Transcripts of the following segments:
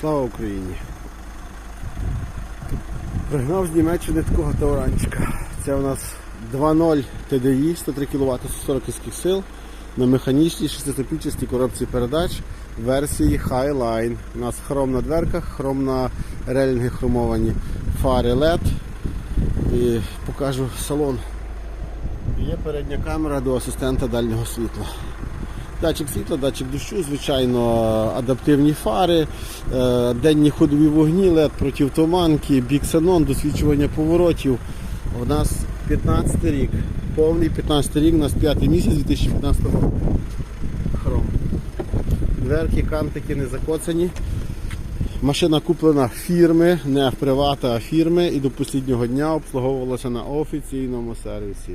Слава Україні! Пригнав з Німеччини такого тауранчика. Це у нас 2.0 TDI, 103 кВт 140 кінських сил на механічній 6-ступінчастій коробці передач версії Highline. У нас хром на дверках, хром на релінги хромовані, фари LED. І покажу салон. Є передня камера до асистента дальнього світла. Датчик світла, датчик дощу, звичайно, адаптивні фари, е, денні ходові вогні, LED противтуманки, біксенон, досвідчування поворотів. У нас 15 рік, повний 15 рік, у нас 5 місяць 2015 року. Хром. Дверки, кантики не закоцані. Машина куплена фірми, не в привата, а фірми і до останнього дня обслуговувалася на офіційному сервісі.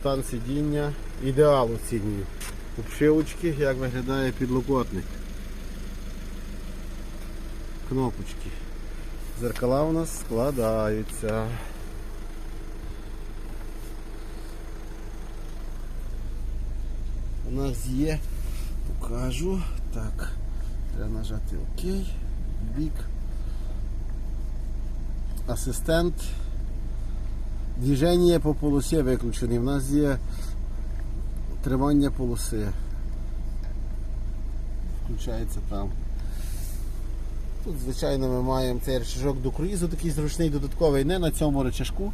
Стан сидіння ідеал оцінюю. Обшивочки, як виглядає підлокотник. Кнопочки. Зеркала у нас складаються. У нас є, покажу. Так, треба нажати ОК. Бік. Асистент. Движення по полосі виключені. У нас є тримання полоси. Включається там. Тут, звичайно, ми маємо цей рычажок до круїзу, такий зручний додатковий, не на цьому рычажку,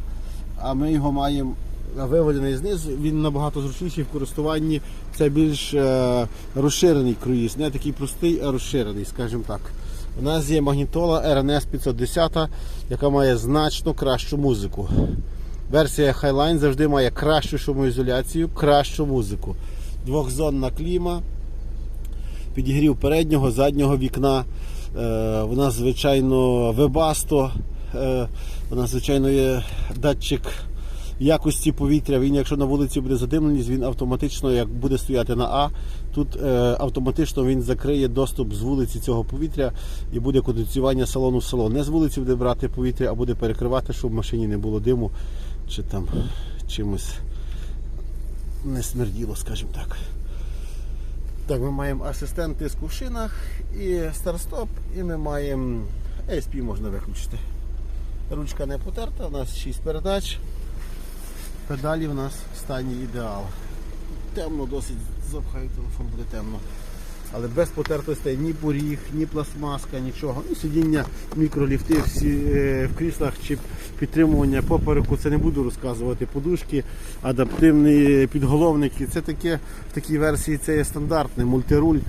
а ми його маємо виведений знизу, він набагато зручніший в користуванні. Це більш е, розширений круїз, не такий простий, а розширений, скажімо так. У нас є магнітола RNS 510, яка має значно кращу музику. Версія Highline завжди має кращу шумоізоляцію, кращу музику. Двохзонна кліма, підігрів переднього, заднього вікна. Е, нас, звичайно, вебасто. Е, нас, звичайно, є датчик якості повітря. Він, якщо на вулиці буде задимленість, він автоматично, як буде стояти на А, тут е, автоматично він закриє доступ з вулиці цього повітря і буде кондиціювання салону в салон. Не з вулиці буде брати повітря, а буде перекривати, щоб в машині не було диму чи там чимось не смерділо, скажімо так. Так, ми маємо асистент тиску в шинах і старт-стоп, і ми маємо ASP можна виключити. Ручка не потерта, у нас 6 передач. Педалі у нас в стані ідеал. Темно досить, запхаю телефон, буде темно. Але без потертостей ні поріг, ні пластмаска, нічого. Ну, сидіння, мікроліфти всі е, в кріслах чи підтримування попереку, це не буду розказувати. Подушки, адаптивні підголовники. Це таке в такій версії це є стандартне. Мультируль,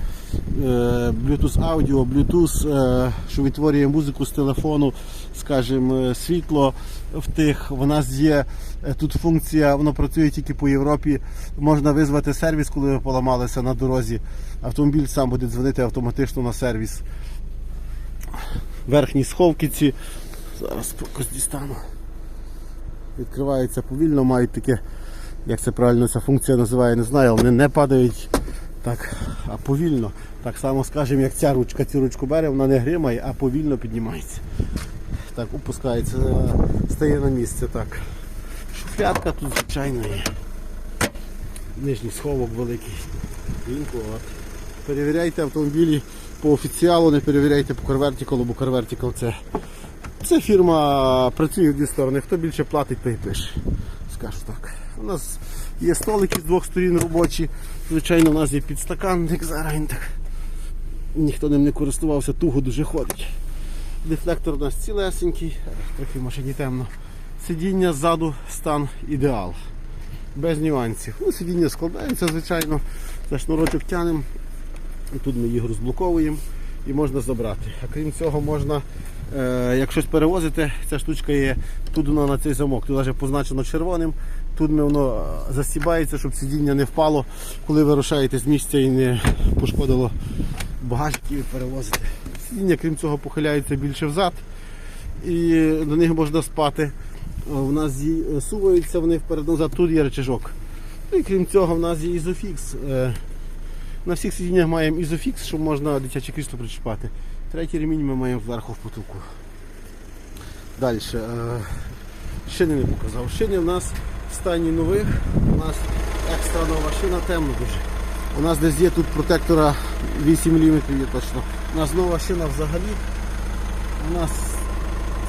Bluetooth аудіо, Bluetooth, е, що відтворює музику з телефону, скажімо, світло в тих. В нас є е, тут функція, воно працює тільки по Європі. Можна визвати сервіс, коли ви поламалися на дорозі. Автомобіль сам буде дзвонити автоматично на сервіс. Верхні сховки ці. Зараз дістану. Відкриваються повільно, мають таке, як це правильно ця функція називає, не знаю, вони не падають так, а повільно. Так само скажемо, як ця ручка, цю ручку бере, вона не гримає, а повільно піднімається. Так, опускається, стає на місце. так. Шуфлятка тут звичайно є. Нижній сховок великий. Вінкуват. Перевіряйте автомобілі по офіціалу, не перевіряйте по CarVertical, бо CarVertical це, це фірма працює в дві сторони. Хто більше платить, той пише. Скажу так. У нас є столики з двох сторін робочі. Звичайно, у нас є підстаканник, зараз він так. Ніхто ним не користувався, туго дуже ходить. Дефлектор у нас цілесенький, трохи в машині темно. Сидіння ззаду стан ідеал. Без нюансів. Ну, сидіння складається, звичайно, за шнурочок тянемо. Тут ми їх розблоковуємо і можна забрати. А крім цього, можна, як щось перевозити, ця штучка є, тут воно на цей замок, тут навіть позначено червоним. Тут воно е, застібається, щоб сидіння не впало, коли ви рушаєте з місця і не пошкодило багажник і перевозите. Сидіння, крім цього, похиляється більше взад і до них можна спати. У нас зі- суваються вони вперед-назад, тут є речажок. Ну І крім цього, в нас є ізофікс. Е, На всіх сидіннях маємо ізофікс, щоб можна дитяче крісло причіпати. Третій ремінь ми маємо зверху в потолку. Далі. е, Шини не показав. Шини в нас в стані нових. У нас екстра нова шина, темно дуже. У нас десь є тут протектора 8 мм є точно. У нас нова шина взагалі. У нас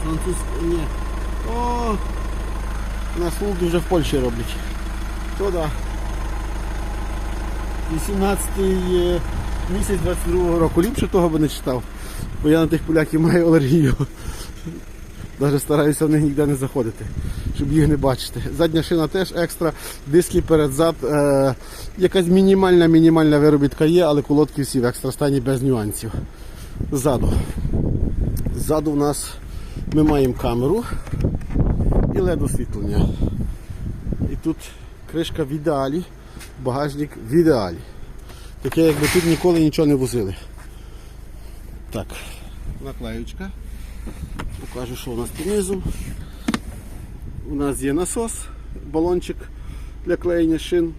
французька. Ні. О, у нас лук вже в Польщі роблять. То да. 18 е, місяць 22 року. Ліпше того би не читав. Бо я на тих поляків маю алергію. Навіть стараюся в них ніде не заходити, щоб їх не бачити. Задня шина теж екстра, диски перед-зад. Е, якась мінімальна мінімальна виробітка є, але колодки всі в екстра стані без нюансів. Ззаду. Ззаду в нас ми маємо камеру і LED освітлення. І тут кришка в ідеалі, багажник в ідеалі. Таке, якби тут ніколи нічого не возили. Так, наклеючка. Покажу, що у нас під низом. У нас є насос, балончик для клеєння шин.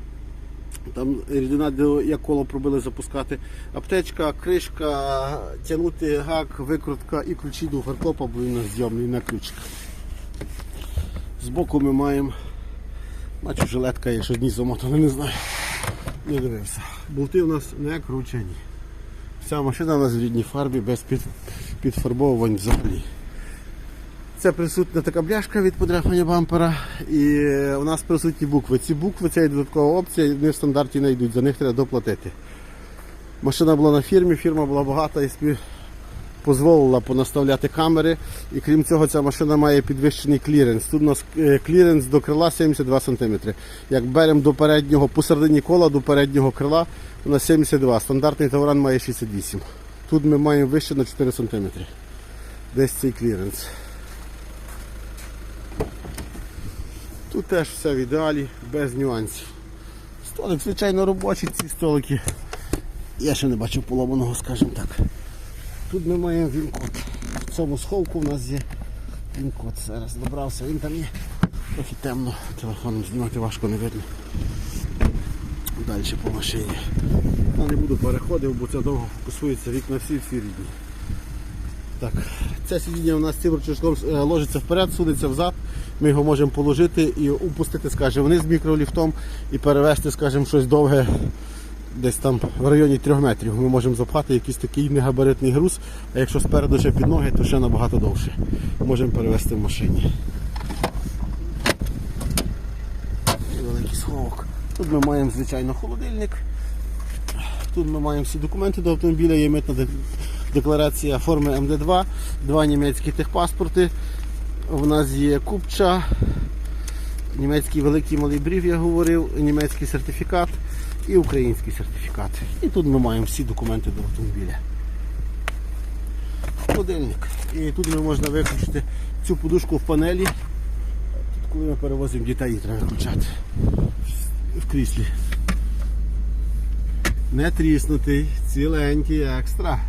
Там рідина, як коло пробили запускати. Аптечка, кришка, тягнути гак, викрутка і ключі до фаркопа, бо він зйомний на ключик. Збоку ми маємо, бачу, жилетка є, що дні замотана, не знаю. Не дивився. Болти у нас не кручені. Вся машина у нас в рідній фарбі без під, підфарбовувань взагалі. Це присутня така бляшка від подряпання бампера. І у нас присутні букви. Ці букви це додаткова опція, вони в стандарті не йдуть, за них треба доплатити. Машина була на фірмі, фірма була багата і собі дозволила понаставляти камери. І крім цього, ця машина має підвищений кліренс. Тут у нас е, кліренс до крила 72 см. Як беремо до переднього, посередині кола до переднього крила, у нас 72 Стандартний тавран має 68 Тут ми маємо вище на 4 см. Десь цей кліренс. Тут теж все в ідеалі, без нюансів. Столик, звичайно, робочий ці столики. Я ще не бачив поломаного, скажімо так. Тут ми маємо він-код. В цьому сховку у нас є він-код. Зараз добрався, він там є. Трохи темно, телефоном знімати важко не видно. Далі по машині. Я не буду переходив, бо це довго фокусується вікна всі всі рідні. Так, це сидіння у нас цим ручком е, ложиться вперед, судиться взад. Ми його можемо положити і упустити, скажімо, вниз мікроліфтом і перевести, скажімо, щось довге, десь там в районі 3 метрів. Ми можемо запхати якийсь такий негабаритний груз, а якщо спереду ще під ноги, то ще набагато довше. Можемо перевести в машині. Великий сховок. Тут ми маємо, звичайно, холодильник. Тут ми маємо всі документи до автомобіля, є митна декларація форми МД2, два німецькі техпаспорти. У нас є купча, німецький великий малий брів, я говорив, німецький сертифікат і український сертифікат. І тут ми маємо всі документи до автомобіля. Холодильник. І тут ми можна виключити цю подушку в панелі. Тут, коли ми перевозимо дітей, її треба виключати в кріслі. Не тріснутий, ціленький, екстра.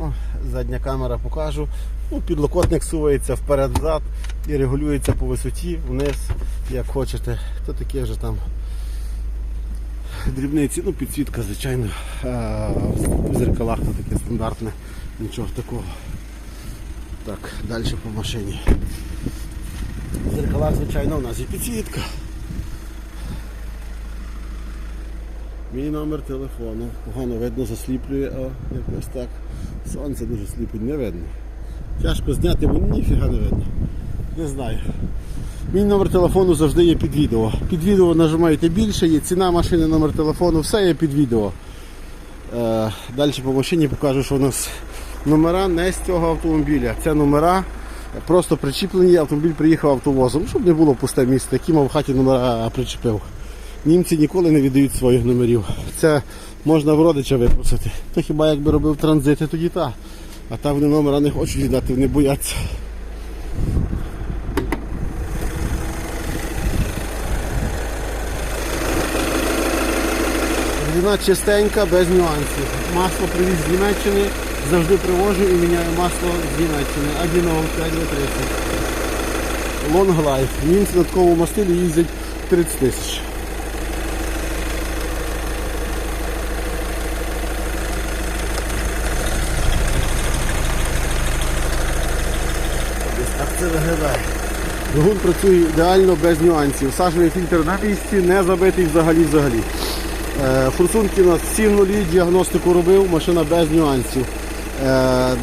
О, задня камера покажу. Ну, підлокотник сувається вперед-зад і регулюється по висоті, вниз, як хочете. То таке вже там дрібниці, ну підсвітка, звичайно, а, в зеркалах то таке стандартне, нічого такого. Так, далі по машині. В зеркалах, звичайно, у нас є підсвітка. Мій номер телефону. Погано видно, засліплює, а якось так. Сонце дуже сліпить, не видно. Тяжко зняти, бо ніфіга не видно. Не знаю. Мій номер телефону завжди є під відео. Під відео нажимаєте більше, є ціна машини, номер телефону, все є під відео. Е, далі по машині покажу, що у нас номера не з цього автомобіля. Це номера просто причіплені, автомобіль приїхав автовозом, щоб не було пусте місце, які мав в хаті номера причепив. Німці ніколи не віддають своїх номерів. Це можна в родича випросити. То хіба якби робив транзити, тоді так. А там вони номера не хочуть віддати, вони бояться. Рідина чистенька, без нюансів. Масло привіз з Німеччини, завжди привожу і міняю масло з Німеччини. Адінов 5 30 Long Life. Німці на такому мастилі їздять 30 тисяч. Так це виглядає. Двигун працює ідеально без нюансів. Сажовий фільтр на місці, не забитий взагалі взагалі. Е, Форсунки у нас всі нулі, діагностику робив, машина без нюансів. Е, е,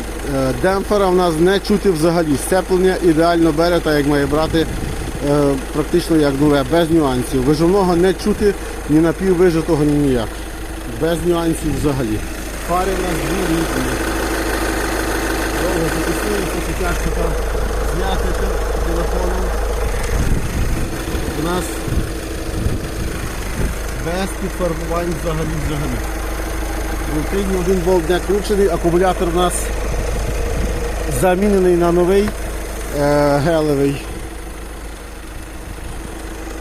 Демпфера в нас не чути взагалі. Сцеплення ідеально бере, так як має брати е, практично як нове, без нюансів. Виживного не чути ні напіввижитого, ні ніяк. Без нюансів взагалі. Фари в нас дві різні. Довго фокусується, що тяжко там зняти телефоном. У нас без підфарбувань взагалі взагалі. Болти один болт не кручений, акумулятор у нас замінений на новий е, гелевий.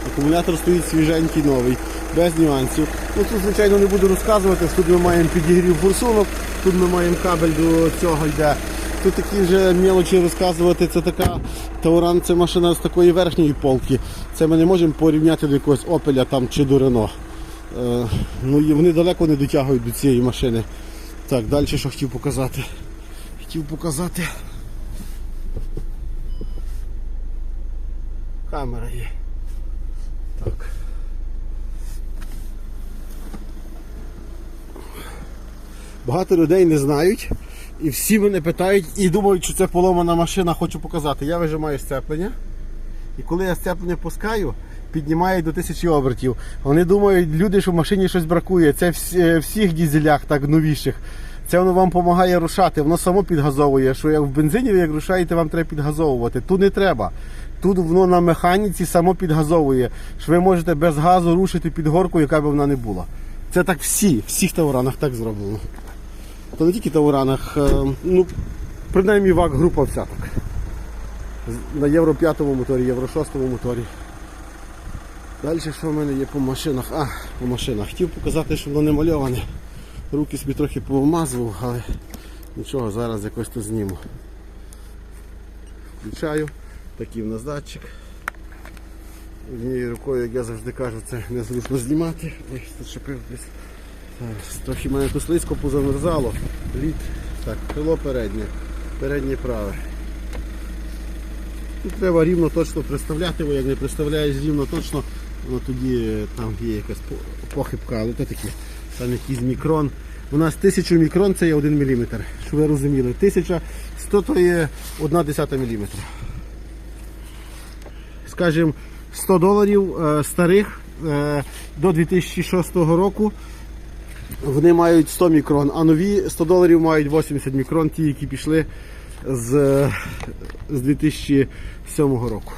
Акумулятор стоїть свіженький новий, без нюансів. Ну Тут, звичайно, не буду розказувати, тут ми маємо підігрів форсунок, тут ми маємо кабель до цього йде. Тут такі вже мелочі розказувати, це така Тауран, це машина з такої верхньої полки. Це ми не можемо порівняти до якогось Опеля там, чи до Рено. Е, ну, і вони далеко не дотягують до цієї машини. Так, далі що хотів показати. Хотів показати. Камера є. Так. Багато людей не знають. І всі мене питають і думають, що це поломана машина, хочу показати. Я вижимаю сцеплення. І коли я сцеплення пускаю, піднімаю до тисячі обертів. Вони думають, люди, що в машині щось бракує. Це в всіх дізелях, так новіших. Це воно вам допомагає рушати, воно само підгазовує, що як в бензині як рушаєте, вам треба підгазовувати. Тут не треба. Тут воно на механіці само підгазовує, що ви можете без газу рушити під горку, яка б вона не була. Це так всі, всіх тауранах так зроблено. То не тільки тауранах, е, ну, принаймні ВАК група вся так. На Євро 5 моторі, Євро 6 моторі. Далі що в мене є по машинах? А, по машинах. Хотів показати, що воно не мальоване. Руки собі трохи повмазував, але нічого, зараз якось то зніму. Включаю, такий в нас датчик. Однією рукою, як я завжди кажу, це незручно знімати. Ой, зачепив десь. Зараз, Трохи мене тут слизько позамерзало. Лід. Так, крило переднє, переднє праве. Тут треба рівно точно представляти, бо як не представляєш рівно точно, ну, тоді е, там є якась похибка, але то таке, там якийсь мікрон. У нас 1000 мікрон це є 1 мм, щоб ви розуміли. 1100 то є 1 десята мм. Скажімо, 100 доларів е, старих е, до 2006 року вони мають 100 мікрон, а нові 100 доларів мають 80 мікрон, ті, які пішли з, з 2007 року.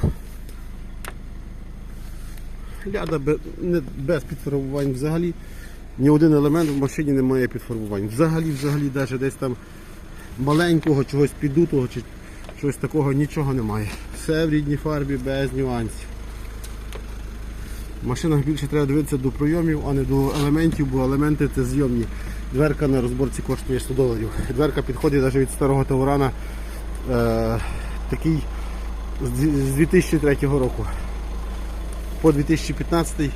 Ляда без, підфарбувань взагалі. Ні один елемент в машині не має підфарбувань. Взагалі, взагалі, навіть десь там маленького, чогось піддутого чи щось такого нічого немає. Все в рідній фарбі без нюансів. В машинах більше треба дивитися до прийомів, а не до елементів, бо елементи це зйомні. Дверка на розборці коштує 100 доларів. Дверка підходить навіть від старого Таурана е, такий з 2003 року. По 2015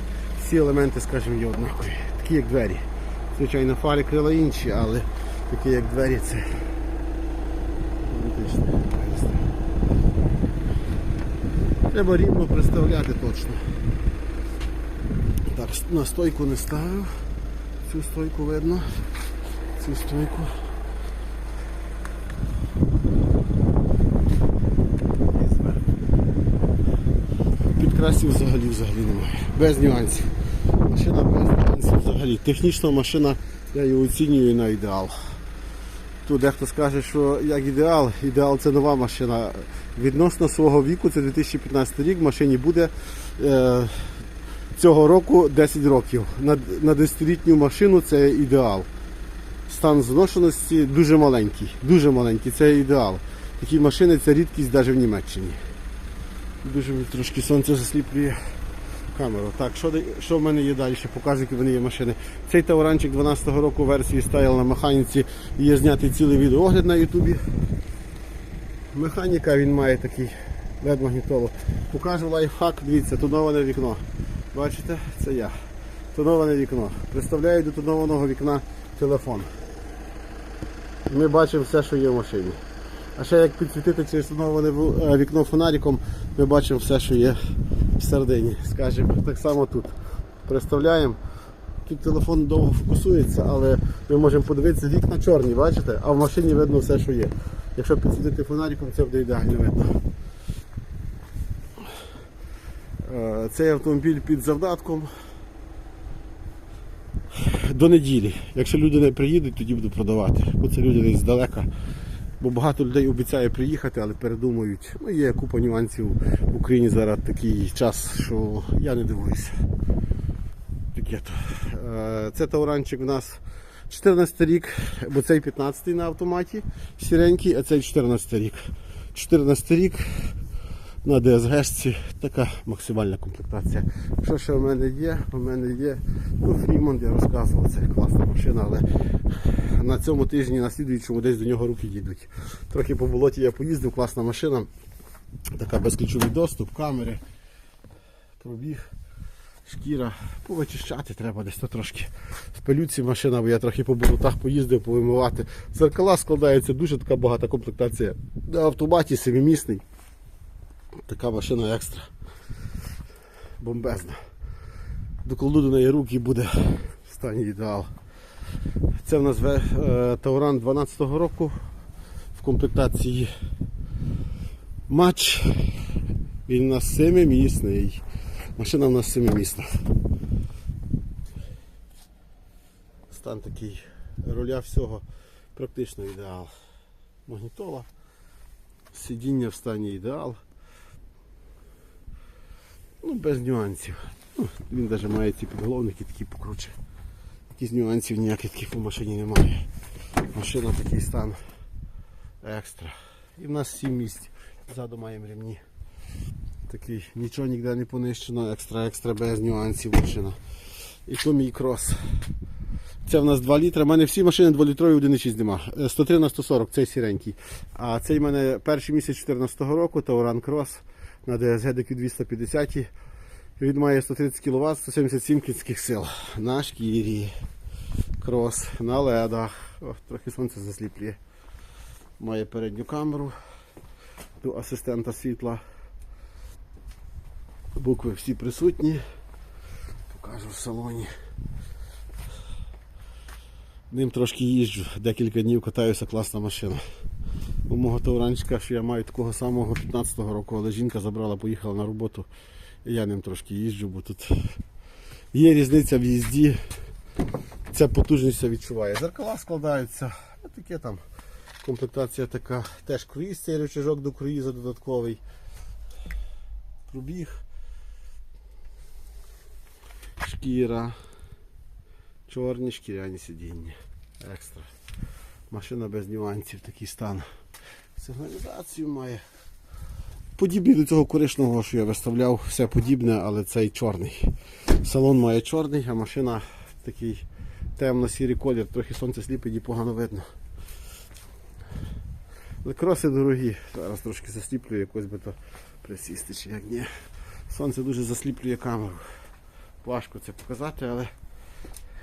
всі елементи, скажімо, є однакові. Такі як двері. Звичайно, фари крила інші, але такі як двері це. Треба рівно представляти точно. Так, на стойку не ставив. Цю стойку видно. Цю стойку. І зверху. Підкрасів взагалі взагалі немає. Без нюансів. Машина без нюансів взагалі. Технічна машина, я її оцінюю на ідеал. Тут дехто скаже, що як ідеал, ідеал це нова машина. Відносно свого віку, це 2015 рік, машині буде е, цього року 10 років. На, на 10-літню машину це ідеал. Стан зношеності дуже маленький, дуже маленький, це ідеал. Такі машини це рідкість навіть в Німеччині. Дуже трошки сонце засліплює камеру. Так, що, що в мене є далі? Покажу, які вони є машини. Цей Тауранчик 12-го року версії стайл на механіці. Є знятий цілий відеогляд на Ютубі. Механіка він має такий led магнітолу. Покажу лайфхак, дивіться, тоноване вікно. Бачите, це я. Тоноване вікно. Представляю до тонованого вікна телефон. Ми бачимо все, що є в машині. А ще як підсвітити через тоноване в- е, вікно фонариком, ми бачимо все, що є всередині. Скажімо, так само тут. Представляємо Тут телефон довго фокусується, але ми можемо подивитися вікна чорні, бачите? А в машині видно все, що є. Якщо підсвітити фонариком, це буде ідеально видно. Е, Цей автомобіль під завдатком. До неділі. Якщо люди не приїдуть, тоді буду продавати. Бо це люди десь здалека. Бо багато людей обіцяє приїхати, але передумують. Ну, є купа нюансів в Україні зараз такий час, що я не дивуюся. Е, Це тауранчик у нас 14 рік, бо цей 15 на автоматі сіренький, а цей 14 рік. 14 рік на DSG така максимальна комплектація. Що ще в мене є? У мене є ну, Фрімонт, я розказував, це класна машина, але на цьому тижні, на слідуючому десь до нього руки дійдуть. Трохи по болоті я поїздив, класна машина. Така безключовий доступ, камери, пробіг, шкіра. Повичищати треба десь то трошки. В пилюці машина, бо я трохи по болотах поїздив, повимивати. Зеркала складаються, дуже така багата комплектація. На автоматі семимісний. Така машина екстра. Бомбезна. Докладу до неї руки буде в стані ідеал. Це в нас е, Тауран 12-го року в комплектації матч. Він у нас семимісний. Машина у нас семимісна. Стан такий руля всього практично ідеал. Магнітола. Сидіння в стані ідеал. Ну, без нюансів. Ну, він навіть має ці підголовники такі покруче. Якісь нюансів ніяких таких по машині немає. Машина такий стан екстра. І в нас 7 місць. Ззаду маємо ремні. Такий, нічого ніде не понищено, екстра, екстра без нюансів машина. І то мій крос. Це в нас 2 літри. У мене всі машини 2 літрові 1,6 нема. Е, 103 на 140, цей сіренький. А цей в мене перший місяць 2014 року, Тауран Крос на DSG DQ 250. Він має 130 кВт, 177 кінських сил. На шкірі. Крос, на ледах. О, трохи сонце засліплює. Має передню камеру до асистента світла. Букви всі присутні. Покажу в салоні. Ним трошки їжджу, декілька днів катаюся, класна машина. У мого тауранчика, що я маю такого самого 15-го року, але жінка забрала, поїхала на роботу. Я ним трошки їжджу, бо тут є різниця в їзді. Ця потужність відчуває. Зеркала складаються. А таке там комплектація така. Теж круїз, цей рычажок до круїзу додатковий. Пробіг. Шкіра. Чорні шкіряні сидіння. Екстра. Машина без нюансів, такий стан. Сигналізацію має. Подібний до цього коричневого, що я виставляв, все подібне, але цей чорний. Салон має чорний, а машина такий темно-сірий колір, трохи сонце сліпить і погано видно. Але кроси дорогі. Зараз трошки засліплює, якось би то присісти чи як ні. Сонце дуже засліплює камеру. Важко це показати, але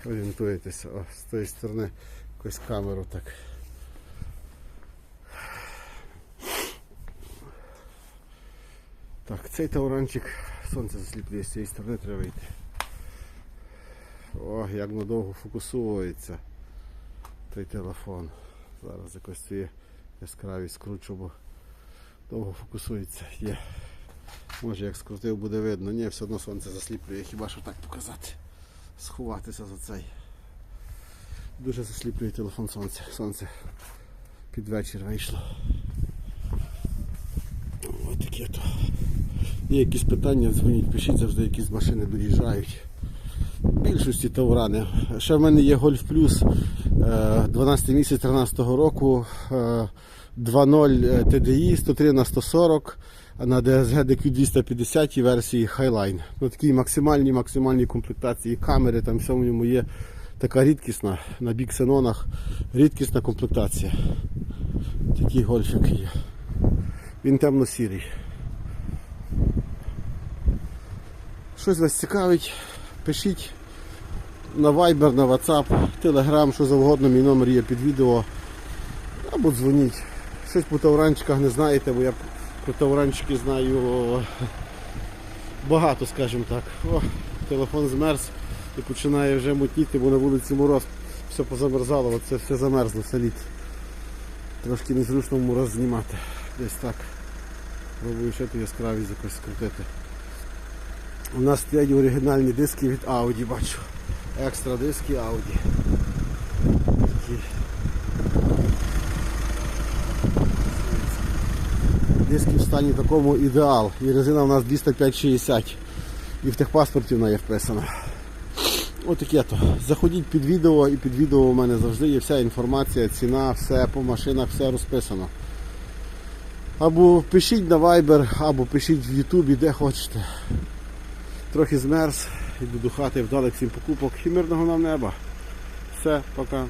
орієнтуєтеся. О, з тої сторони якусь камеру так. Так, цей тауранчик сонце засліплює з цієї сторони треба вийти. О, як надовго фокусується той телефон. Зараз якось цієї яскравість скручу, бо довго фокусується. Є. Може як скрутив буде видно. Ні, все одно сонце засліплює, хіба що так показати. Сховатися за цей. Дуже засліплює телефон сонце. Сонце під вечір вийшло. Ось таке то. Є якісь питання, дзвоніть, пишіть, завжди якісь машини доїжджають. Більшості таурани. Ще в мене є Plus е, 12 місяць 13 року. е, 2.0 TDI 103 на 140 а на DSG DQ 250 версії Highline. Ну, такі максимальні максимальні комплектації камери, там все в ньому є така рідкісна на біксенонах, рідкісна комплектація. Такий гольфик є. Він темно-сірий. Щось вас цікавить, пишіть на Viber, на WhatsApp, Telegram, що завгодно, мій номер є під відео. Або дзвоніть. Щось по тауранчиках не знаєте, бо я про тауранчики знаю багато, скажімо так. О, телефон змерз. і починає вже мутніти, бо на вулиці мороз все позамерзало, оце все замерзло, все лід. Трошки незручно мороз знімати. Десь так. Пробую ще ту яскравість якось скрутити. У нас стоять оригінальні диски від Audi, бачу. Екстра диски Audi. Такі. Диски в стані такому ідеал. І резина у нас 205-60. І в техпаспорті вона є вписана. Отаке то. Заходіть під відео і під відео у мене завжди є вся інформація, ціна, все по машинах, все розписано. Або пишіть на Viber, або пишіть в Ютубі, де хочете. Трохи змерз, іду до хати, вдалих всім покупок і мирного нам неба. Все, пока.